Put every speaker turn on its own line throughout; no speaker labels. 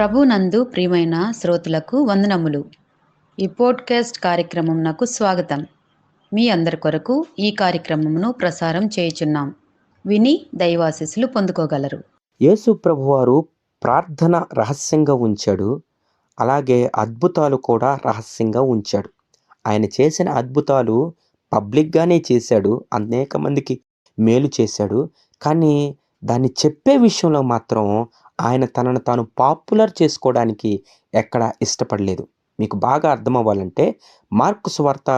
ప్రభునందు ప్రియమైన శ్రోతులకు వందనములు. ఈ పోడ్కాస్ట్ కార్యక్రమంనకు స్వాగతం. మీ అందరి కొరకు ఈ కార్యక్రమమును ప్రసారం చేయుచున్నాం. విని దైవాశిస్సులు పొందుకోగలరు.
యేసు ప్రభువారు ప్రార్థన రహస్యంగా ఉంచాడు. అలాగే అద్భుతాలు కూడా రహస్యంగా ఉంచాడు. ఆయన చేసిన అద్భుతాలు పబ్లిక్గానే చేశాడు. అనేక మందికి మేలు చేశాడు. కానీ దాన్ని చెప్పే విషయంలో మాత్రం ఆయన తనను తాను పాపులర్ చేసుకోవడానికి ఎక్కడ ఇష్టపడలేదు. మీకు బాగా అర్థం అవ్వాలంటే మార్కు సువార్త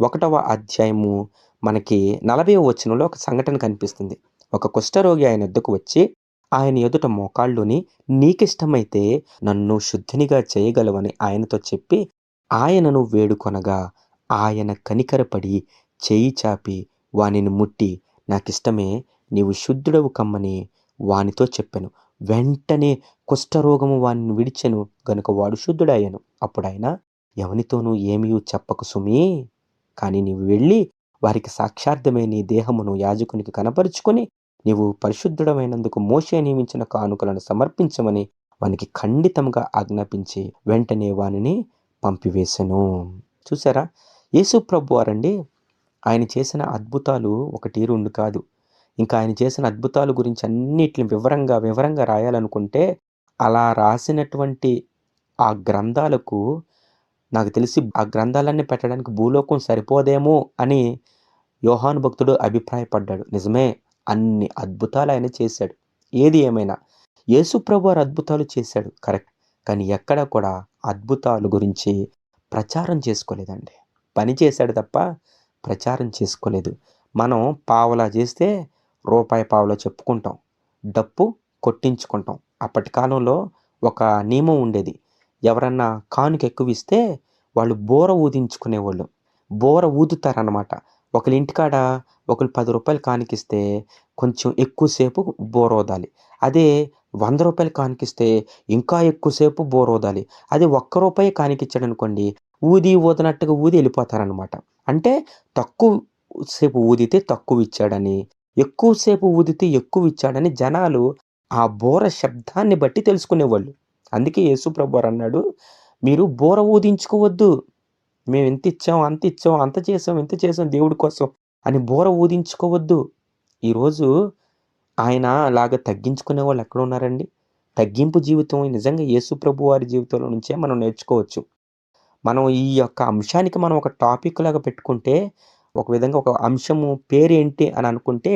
ఒకటవ అధ్యాయము మనకి నలభై వచనంలో ఒక సంఘటన కనిపిస్తుంది. ఒక కుష్ఠరోగి ఆయన ఎద్దుకు వచ్చి ఆయన ఎదుట మోకాళ్ళుని నీకిష్టమైతే నన్ను శుద్ధినిగా చేయగలవని ఆయనతో చెప్పి ఆయనను వేడుకొనగా ఆయన కనికరపడి చేయి చాపి వానిని ముట్టి నాకిష్టమే నీవు శుద్ధుడవు కమ్మని వానితో చెప్పాను. వెంటనే కుష్ఠరోగము వానిని విడిచెను గనుక వాడు శుద్ధుడయ్యాను. అప్పుడు ఆయన ఎవనితోనూ ఏమీ చెప్పకు సుమీ. కానీ నీవు వెళ్ళి వారికి సాక్షార్థమై నీ దేహమును యాజకునికి కనపరుచుకొని నీవు పరిశుద్ధుడమైనందుకు మోసే నియమించిన కానుకలను సమర్పించమని వానికి ఖండితంగా ఆజ్ఞాపించి వెంటనే వానిని పంపివేశను చూసారా యేసు ప్రభు వారండి ఆయన చేసిన అద్భుతాలు ఒకటి రెండు కాదు. ఇంకా ఆయన చేసిన అద్భుతాల గురించి అన్నిటిని వివరంగా వివరంగా రాయాలనుకుంటే అలా రాసినటువంటి ఆ గ్రంథాలకు నాకు తెలిసి ఆ గ్రంథాలన్నీ పెట్టడానికి భూలోకం సరిపోదేమో అని యోహాను భక్తుడు అభిప్రాయపడ్డాడు. నిజమే అన్ని అద్భుతాలు ఆయన చేశాడు. ఏది ఏమైనా యేసుప్రభు వారు అద్భుతాలు చేశాడు కరెక్ట్. కానీ ఎక్కడ కూడా అద్భుతాలు గురించి ప్రచారం చేసుకోలేదండి. పని చేశాడు తప్ప ప్రచారం చేసుకోలేదు. మనం పావలా చేస్తే రూపాయి పావులో చెప్పుకుంటాం. డప్పు కొట్టించుకుంటాం. అప్పటి కాలంలో ఒక నియమం ఉండేది. ఎవరన్నా కానుక ఎక్కువ ఇస్తే వాళ్ళు బోర ఊదించుకునేవాళ్ళు. బోర ఊదుతారనమాట ఒకరి ఇంటికాడ ఒకళ్ళు పది రూపాయలు కానికిస్తే కొంచెం ఎక్కువసేపు బోర ఊదాలి. అదే వంద రూపాయలు కానికిస్తే ఇంకా ఎక్కువసేపు బోర్ ఊదాలి. అదే ఒక్క రూపాయి కానికిచ్చాడు అనుకోండి ఊది ఊదనట్టుగా ఊది వెళ్ళిపోతారనమాట అంటే తక్కువ సేపు ఊదితే తక్కువ ఇచ్చాడని ఎక్కువసేపు ఊదితే ఎక్కువ ఇచ్చాడని జనాలు ఆ బోర శబ్దాన్ని బట్టి తెలుసుకునేవాళ్ళు. అందుకే యేసుప్రభు అన్నాడు మీరు బోర ఊదించుకోవద్దు. మేము ఎంత ఇచ్చాం అంత ఇచ్చాం అంత చేసాం ఇంత చేసాం దేవుడి కోసం అని బోర ఊదించుకోవద్దు. ఈరోజు ఆయన లాగా తగ్గించుకునే వాళ్ళు ఎక్కడ ఉన్నారండి? తగ్గింపు జీవితం నిజంగా యేసు ప్రభు వారి జీవితంలో నుంచే మనం నేర్చుకోవచ్చు. మనం ఈ యొక్క అంశానికి మనం ఒక టాపిక్ లాగా పెట్టుకుంటే ఒక విధంగా ఒక అంశము పేరేంటి అని అనుకుంటే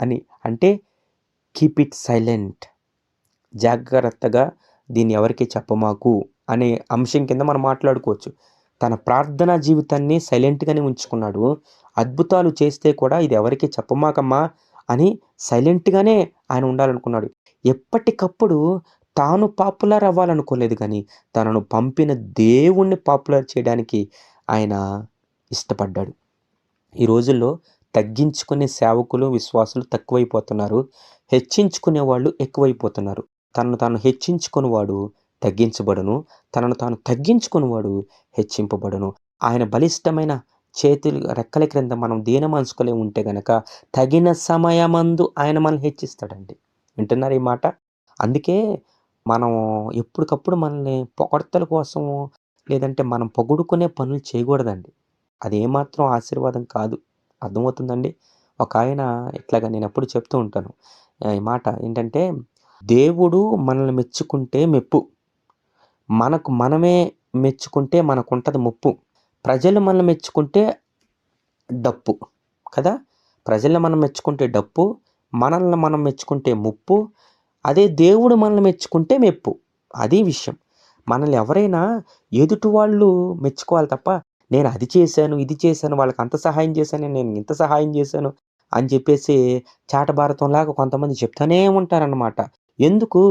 అని అంటే కీప్ ఇట్ సైలెంట్ జాగ్రత్తగా దీన్ని ఎవరికి చెప్పమాకు అనే అంశం కింద మనం మాట్లాడుకోవచ్చు. తన ప్రార్థనా జీవితాన్ని సైలెంట్గానే ఉంచుకున్నాడు. అద్భుతాలు చేస్తే కూడా ఇది ఎవరికి చెప్పమాకమ్మా అని సైలెంట్గానే ఆయన ఉండాలనుకున్నాడు. ఎప్పటికప్పుడు తాను పాపులర్ అవ్వాలనుకోలేదు కానీ తనను పంపిన దేవుణ్ణి పాపులర్ చేయడానికి ఆయన ఇష్టపడ్డాడు. ఈ రోజుల్లో తగ్గించుకునే సేవకులు విశ్వాసులు తక్కువైపోతున్నారు. హెచ్చించుకునే వాళ్ళు ఎక్కువైపోతున్నారు. తనను తాను హెచ్చించుకునేవాడు తగ్గించబడును. తనను తాను తగ్గించుకునేవాడు హెచ్చింపబడును. ఆయన బలిష్టమైన చేతులు రెక్కల క్రింద మనం దీన మనసుకులే ఉంటే గనక తగిన సమయమందు ఆయన మనల్ని హెచ్చిస్తాడండి. వింటున్నారు ఈ మాట? అందుకే మనం ఎప్పటికప్పుడు మనల్ని పొగడ్తల కోసము లేదంటే మనం పొగుడుకునే పనులు చేయకూడదండి. అది ఏమాత్రం ఆశీర్వాదం కాదు. అర్థమవుతుందండి? ఒక ఆయన ఇట్లాగా నేను ఎప్పుడు చెప్తూ ఉంటాను. ఈ మాట ఏంటంటే దేవుడు మనల్ని మెచ్చుకుంటే మెప్పు. మనకు మనమే మెచ్చుకుంటే మనకు ఉంటుంది ముప్పు. ప్రజలు మనల్ని మెచ్చుకుంటే డప్పు. కదా? ప్రజల్ని మనం మెచ్చుకుంటే డప్పు మనల్ని మనం మెచ్చుకుంటే ముప్పు అదే దేవుడు మనల్ని మెచ్చుకుంటే మెప్పు. అది విషయం. మనల్ని ఎవరైనా ఎదుటి వాళ్ళు మెచ్చుకోవాలి తప్ప నేను అది చేశాను ఇది చేశాను వాళ్ళకి అంత సహాయం చేశాను నేను ఇంత సహాయం చేశాను అని చెప్పేసి చాటభారతంలాగా కొంతమంది చెప్తానే ఉంటారనమాట ఎందుకు?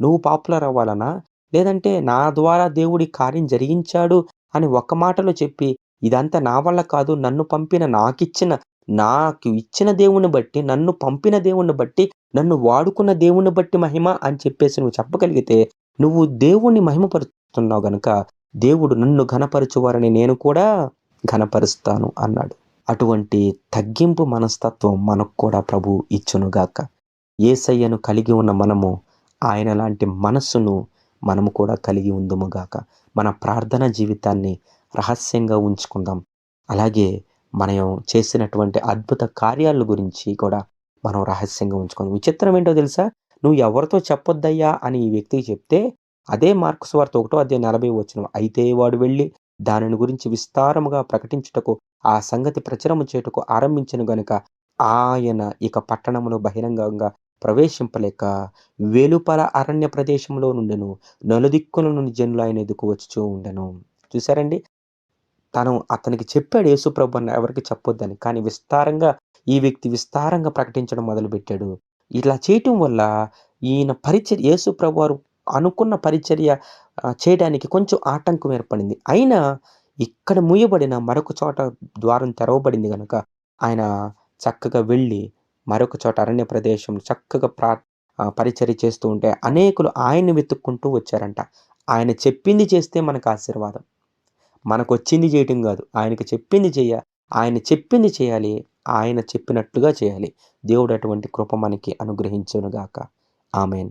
నువ్వు పాపులర్ అవ్వాలనా? లేదంటే నా ద్వారా దేవుడి కార్యం జరిగించాడు అని ఒక్క మాటలో చెప్పి ఇదంతా నా వల్ల కాదు నన్ను పంపిన నాకిచ్చిన నాకు ఇచ్చిన దేవుని బట్టి నన్ను పంపిన దేవుణ్ణి బట్టి నన్ను వాడుకున్న దేవుణ్ణి బట్టి మహిమ అని చెప్పేసి నువ్వు చెప్పగలిగితే నువ్వు దేవుణ్ణి మహిమపరుస్తున్నావు గనుక దేవుడు నన్ను ఘనపరచువారని నేను కూడా ఘనపరుస్తాను అన్నాడు. అటువంటి తగ్గింపు మనస్తత్వం మనకు కూడా ప్రభు ఇచ్చునుగాక ఏసయ్యను కలిగి ఉన్న మనము ఆయన లాంటి మనస్సును మనము కూడా కలిగి ఉందముగాక మన ప్రార్థన జీవితాన్ని రహస్యంగా ఉంచుకుందాం. అలాగే మనం చేసినటువంటి అద్భుత కార్యాల గురించి కూడా మనం రహస్యంగా ఉంచుకుందాం. విచిత్రం ఏంటో తెలుసా? నువ్వు ఎవరితో చెప్పొద్దయ్యా అని ఈ వ్యక్తికి చెప్తే అదే మార్క్స్ వార్త ఒకటో అదే నలభై వచ్చిన అయితే వాడు వెళ్ళి దానిని గురించి విస్తారముగా ప్రకటించుటకు ఆ సంగతి ప్రచురము చేయుటకు ఆరంభించను గనుక ఆయన ఇక పట్టణములో బహిరంగంగా ప్రవేశింపలేక వెలుపల అరణ్య ప్రదేశంలో నుండెను నలుదిక్కుల నుండి జనులు ఆయన ఎదుకు వచ్చుచూ ఉండెను. చూసారండి తను అతనికి చెప్పాడు యేసుప్రభు అన్న ఎవరికి చెప్పొద్దని కానీ విస్తారంగా ఈ వ్యక్తి విస్తారంగా ప్రకటించడం మొదలుపెట్టాడు. ఇలా చేయటం వల్ల ఈయన పరిచర్య యేసుప్రభు వారు అనుకున్న పరిచర్య చేయడానికి కొంచెం ఆటంకం ఏర్పడింది. అయినా ఇక్కడ మూయబడిన మరొక చోట ద్వారం తెరవబడింది కనుక ఆయన చక్కగా వెళ్ళి మరొక చోట అరణ్య ప్రదేశం చక్కగా ప్రా పరిచర్య చేస్తూ ఉంటే అనేకులు ఆయన్ని వెతుక్కుంటూ వచ్చారంట. ఆయన చెప్పింది చేస్తే మనకు ఆశీర్వాదం. మనకు వచ్చింది చేయటం కాదు. ఆయనకు చెప్పింది చేయ ఆయన చెప్పింది చేయాలి ఆయన చెప్పినట్లుగా చేయాలి. దేవుడు అటువంటి కృప మనకి అనుగ్రహించునుగాక. ఆమెన్.